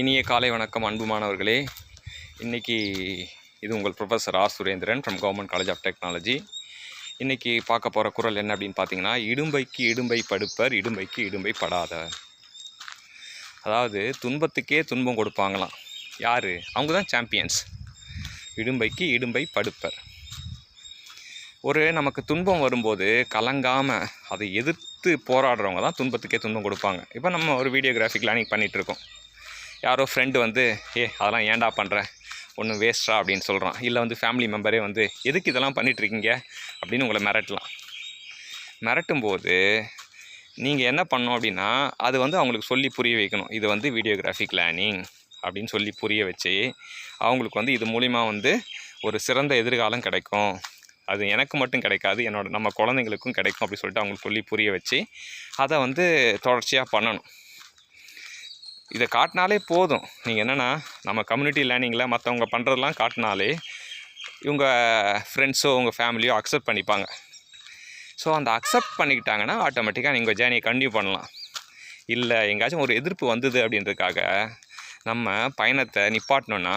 இனிய காலை வணக்கம் அன்பு மாணவர்களே. இன்றைக்கி இது உங்கள் professor R. Surendran from government college of technology இன்றைக்கி பார்க்க போகிற குரல் என்ன அப்படின்னு பார்த்தீங்கன்னா இடும்பைக்கு இடும்பை படுப்பர் இடும்பைக்கு இடும்பை படாத அதாவது துன்பத்துக்கே துன்பம் கொடுப்பாங்களாம். யார்? அவங்க தான் சாம்பியன்ஸ் இடும்பைக்கு இடும்பை படுப்பர். ஒரு நமக்கு துன்பம் வரும்போது கலங்காமல் அதை எதிர்த்து போராடுறவங்க தான் துன்பத்துக்கே துன்பம் கொடுப்பாங்க. இப்போ நம்ம ஒரு வீடியோகிராஃபிக் லேர்னிங் பண்ணிகிட்ருக்கோம் யாரோ ஃப்ரெண்டு வந்து ஏ அதெல்லாம் ஏன்டா பண்ணுற ஒன்றும் வேஸ்ட்டாக அப்படின்னு சொல்கிறான் இல்லை வந்து ஃபேமிலி மெம்பரே வந்து எதுக்கு இதெல்லாம் பண்ணிகிட்ருக்கீங்க அப்படின்னு உங்களை மிரட்டலாம். மிரட்டும் போது நீங்கள் என்ன பண்ணோம் அப்படின்னா அது வந்து அவங்களுக்கு சொல்லி புரிய வைக்கணும். இது வந்து வீடியோகிராஃபி லேர்னிங் அப்படின்னு சொல்லி புரிய வச்சு அவங்களுக்கு வந்து இது மூலிமா வந்து ஒரு சிறந்த எதிர்காலம் கிடைக்கும். அது எனக்கு மட்டும் கிடைக்காது என்னோட நம்ம குழந்தைங்களுக்கும் கிடைக்கும் அப்படின்னு சொல்லிட்டு அவங்களுக்கு சொல்லி புரிய வச்சு அதை வந்து தொடர்ச்சியாக பண்ணணும். இதை காட்டினாலே போதும். நீங்கள் என்னென்னா நம்ம கம்யூனிட்டி லேர்னிங்கில் மற்றவங்க பண்ணுறதெல்லாம் காட்டினாலே இவங்க ஃப்ரெண்ட்ஸோ உங்கள் ஃபேமிலியோ அக்செப்ட் பண்ணிப்பாங்க. ஸோ அந்த அக்செப்ட் பண்ணிக்கிட்டாங்கன்னா ஆட்டோமேட்டிக்காக நீங்கள் ஜேர்னியை கண்டினியூ பண்ணலாம். இல்லை எங்கேயாச்சும் ஒரு எதிர்ப்பு வந்தது அப்படின்றதுக்காக நம்ம பயணத்தை நிப்பாட்டினோன்னா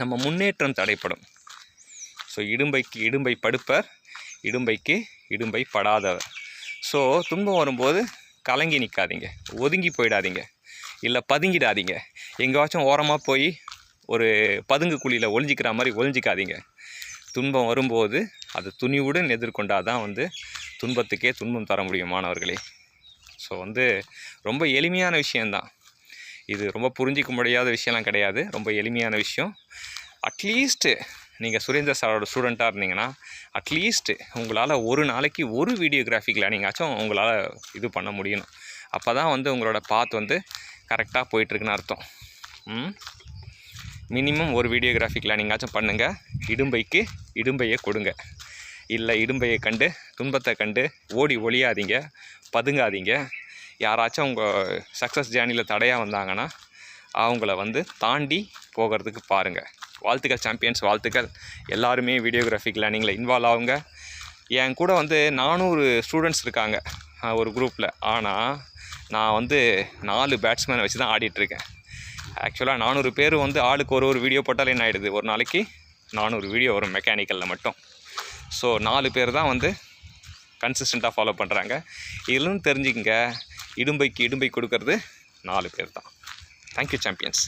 நம்ம முன்னேற்றம் தடைப்படும். ஸோ இடும்பைக்கு இடும்பை படுப்பர் இடும்பைக்கு இடும்பை படாதவர். ஸோ துன்பம் வரும்போது கலங்கி நிற்காதீங்க ஒதுங்கி போயிடாதீங்க. இல்லை பதுங்கிடாதீங்க. எங்கேயாச்சும் ஓரமாக போய் ஒரு பதுங்கு குழியில் ஒளிஞ்சிக்கிற மாதிரி ஒளிஞ்சிக்காதீங்க. துன்பம் வரும்போது அது துணிவுடன் எதிர்கொண்டால் தான் வந்து துன்பத்துக்கே துன்பம் தர முடியும் மாணவர்களே. ஸோ வந்து ரொம்ப எளிமையான விஷயந்தான் இது ரொம்ப புரிஞ்சிக்க முடியாத விஷயம்லாம் கிடையாது. ரொம்ப எளிமையான விஷயம். அட்லீஸ்ட்டு நீங்கள் சுரேந்தர் சாரோட ஸ்டூடெண்ட்டாக இருந்தீங்கன்னா அட்லீஸ்ட்டு உங்களால் ஒரு நாளைக்கு ஒரு வீடியோகிராஃபிக் லேர்னிங்காச்சும் உங்களால் இது பண்ண முடியணும். அப்போ தான் வந்து உங்களோட பாத் வந்து கரெக்டாக போயிட்டுருக்குன்னு அர்த்தம். ம்? மினிமம் ஒரு வீடியோகிராஃபிக் லேர்னிங்காச்சும் பண்ணுங்கள் இடும்பைக்கு இடும்பையை கொடுங்க. இல்லை இடும்பையை கண்டு துன்பத்தை கண்டு ஓடி ஒழியாதீங்க பதுங்காதீங்க. யாராச்சும் உங்கள் சக்ஸஸ் ஜேர்னியில் தடையாக வந்தாங்கன்னா அவங்கள வந்து தாண்டி போகிறதுக்கு பாருங்கள் வாழ்த்துக்கள் சாம்பியன்ஸ் வாழ்த்துக்கள். எல்லாருமே வீடியோகிராஃபிக் லேர்னிங்கில் இன்வால்வ் ஆகுங்க என் கூட வந்து நானூறு ஸ்டூடெண்ட்ஸ் இருக்காங்க ஒரு குரூப்பில் ஆனால் நான் வந்து நாலு பேட்ஸ்மேனை வச்சு தான் ஆடிட்டுருக்கேன். ஆக்சுவலாக நானூறு பேர் வந்து ஆளுக்கு ஒரு ஒரு வீடியோ போட்டாலே என்ன ஆகிடுது ஒரு நாளைக்கு நானூறு வீடியோ வரும் மெக்கானிக்கலில் மட்டும். ஸோ நாலு பேர் தான் வந்து கன்சிஸ்டண்ட்டாக ஃபாலோ பண்ணுறாங்க இதுலேருந்து தெரிஞ்சுக்கங்க. இடும்பைக்கு இடும்பை கொடுக்கறது நாலு பேர் தான். Thank you champions